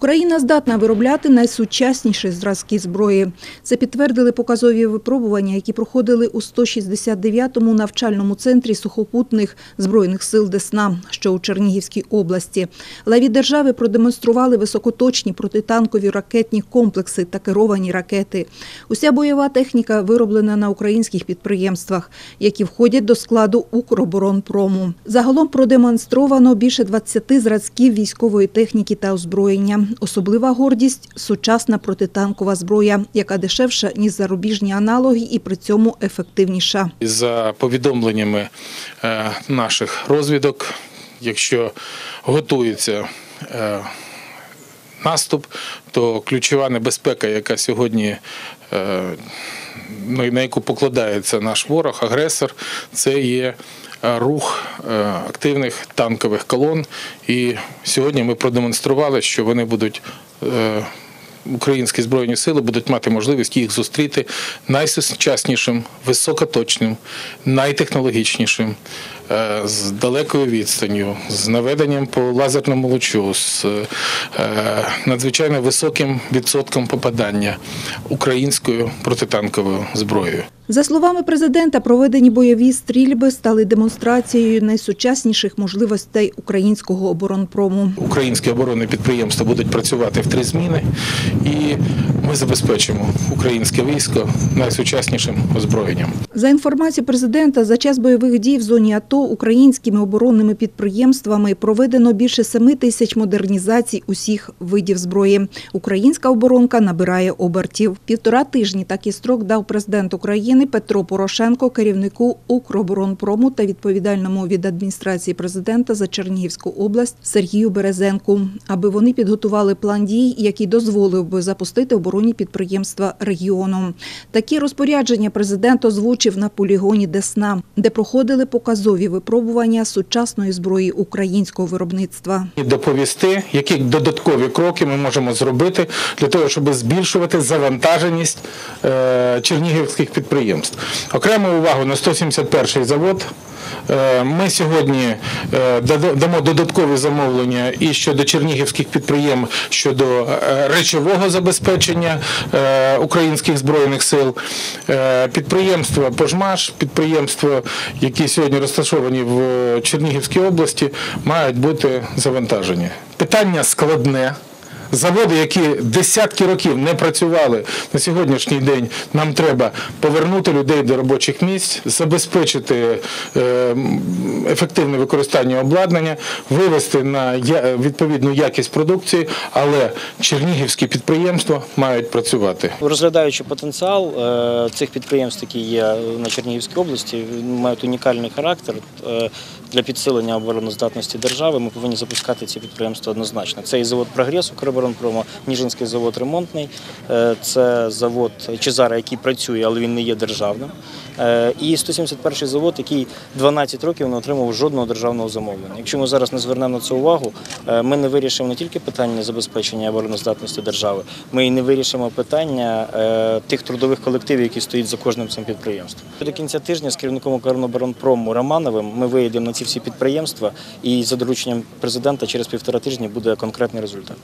Україна здатна виробляти найсучасніші зразки зброї. Це підтвердили показові випробування, які проходили у 169-му навчальному центрі сухопутних збройних сил Десна, що у Чернігівській області. Леві держави продемонстрували високоточні протитанкові ракетні комплекси та керовані ракети. Уся бойова техніка вироблена на українських підприємствах, які входять до складу Укроборонпрому. Загалом продемонстровано більше 20 зразків військової техніки та озброєння. Особлива гордість – сучасна протитанкова зброя, яка дешевша, ніж зарубіжні аналоги і при цьому ефективніша. За повідомленнями е, наших розвідок, якщо готується е, наступ, то ключова небезпека, яка сьогодні е, на яку покладається наш ворог, агресор, це є рух е, активних танкових колон. І сьогодні ми продемонстрували, що вони будуть. е, Українські збройні сили будуть мати можливість їх зустріти найсучаснішим, високоточним, найтехнологічнішим, е, з далекою відстанню, з наведенням по лазерному лучу, з е, надзвичайно високим відсотком попадання українською протитанковою зброєю. За словами президента, проведені бойові стрільби стали демонстрацією найсучасніших можливостей українського оборонпрому. Українські оборонні підприємства будуть працювати в три зміни, і ми забезпечимо українське військо найсучаснішим озброєнням. За інформацією президента, за час бойових дій в зоні АТО українськими оборонними підприємствами проведено більше 7 тисяч модернізацій усіх видів зброї. Українська оборонка набирає обертів. Півтора тижні такий строк дав президент України Петро Порошенко, керівнику Укроборонпрому та відповідальному від адміністрації президента за Чернігівську область Сергію Березенку, аби вони підготували план дій, який дозволив би запустити оборонні підприємства регіону. Такі розпорядження президент озвучив на полігоні Десна, де проходили показові випробування сучасної зброї українського виробництва. Доповісти, які додаткові кроки ми можемо зробити для того, щоб збільшувати завантаженість е, чернігівських підприємств. Окрему увагу на 171-й завод. Е, Ми сьогодні е, дамо додаткові замовлення і щодо чернігівських підприємств щодо речового забезпечення е, українських збройних сил. Е, Підприємства Пожмаш, підприємства, які сьогодні розташовані в Чернігівській області, мають бути завантажені. Питання складне. Заводи, які десятки років не працювали на сьогоднішній день, нам треба повернути людей до робочих місць, забезпечити е, ефективне використання обладнання, вивести на відповідну якість продукції, але чернігівські підприємства мають працювати. Розглядаючи потенціал е, цих підприємств, які є на Чернігівській області, мають унікальний характер е, для підсилення обороноздатності держави. Ми повинні запускати ці підприємства однозначно. Це і завод Прогрес «Укроборонпрома», Ніжинський завод ремонтний, е, це завод Чезара, який працює, але він не є державним. Е, І 171-й завод, який 12 років не отримав жодного державного замовлення. Якщо ми зараз не звернемо на це увагу, е, ми не вирішимо не тільки питання забезпечення обороноздатності держави, ми і не вирішимо питання е, тих трудових колективів, які стоять за кожним цим підприємством. До кінця тижня з керівником Укроборонпрому Романовим ми виїдемо на ці всі підприємства, і за дорученням президента через півтора тижні буде конкретний результат.